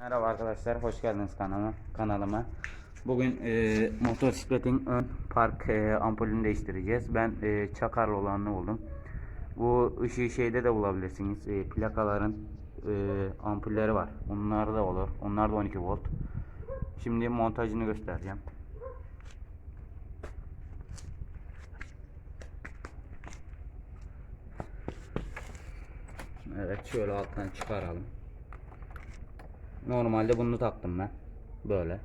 Merhaba arkadaşlar, hoş geldiniz kanalıma. kanalıma. Bugün e, motosikletin ön park e, ampulünü değiştireceğiz. Ben e, çakarlı olanını buldum. Bu ışığı şeyde de bulabilirsiniz. E, plakaların e, ampulleri var. Onlar da olur. Onlar da 12 volt. Şimdi montajını göstereceğim. Evet, şöyle alttan çıkaralım. Normalde bunu taktım ben. Böyle.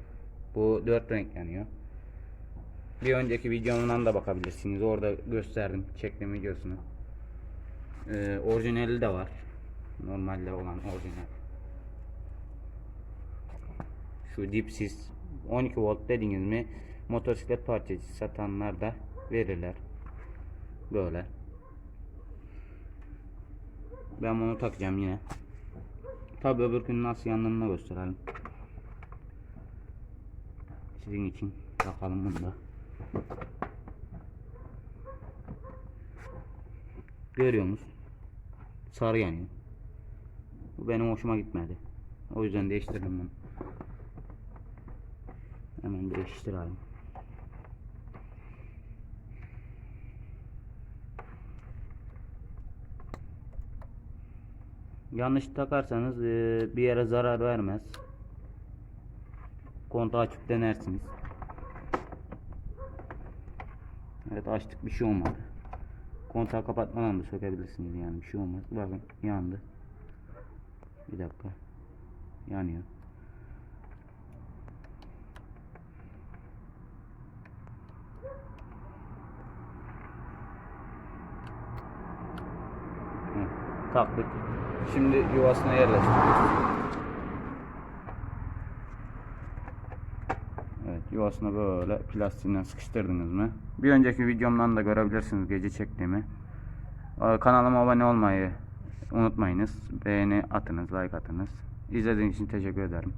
Bu dört renk yanıyor. Bir önceki videomdan da bakabilirsiniz. Orada gösterdim. Çektim videosunu. Ee, orijinali de var. Normalde olan orijinal. Şu dipsiz 12 volt dediğiniz mi motosiklet parçası satanlar da verirler. Böyle. Ben bunu takacağım yine. Tabi öbür gün nasıl yandığını gösterelim. Sizin için takalım bunu da. Görüyor musunuz? Sarı yanıyor. Bu benim hoşuma gitmedi. O yüzden değiştirdim bunu. Hemen değiştirelim. Yanlış takarsanız e, bir yere zarar vermez. Kontağı açıp denersiniz. Evet açtık bir şey olmadı. Kontağı kapatmadan da sökebilirsiniz yani bir şey olmaz. Bakın yandı. Bir dakika. Yanıyor. Taktık. Şimdi yuvasına yerleştiriyoruz. Evet yuvasına böyle plastiğinden sıkıştırdınız mı? Bir önceki videomdan da görebilirsiniz gece çektiğimi. Ee, Kanalıma abone olmayı unutmayınız. Beğeni atınız, like atınız. İzlediğiniz için teşekkür ederim.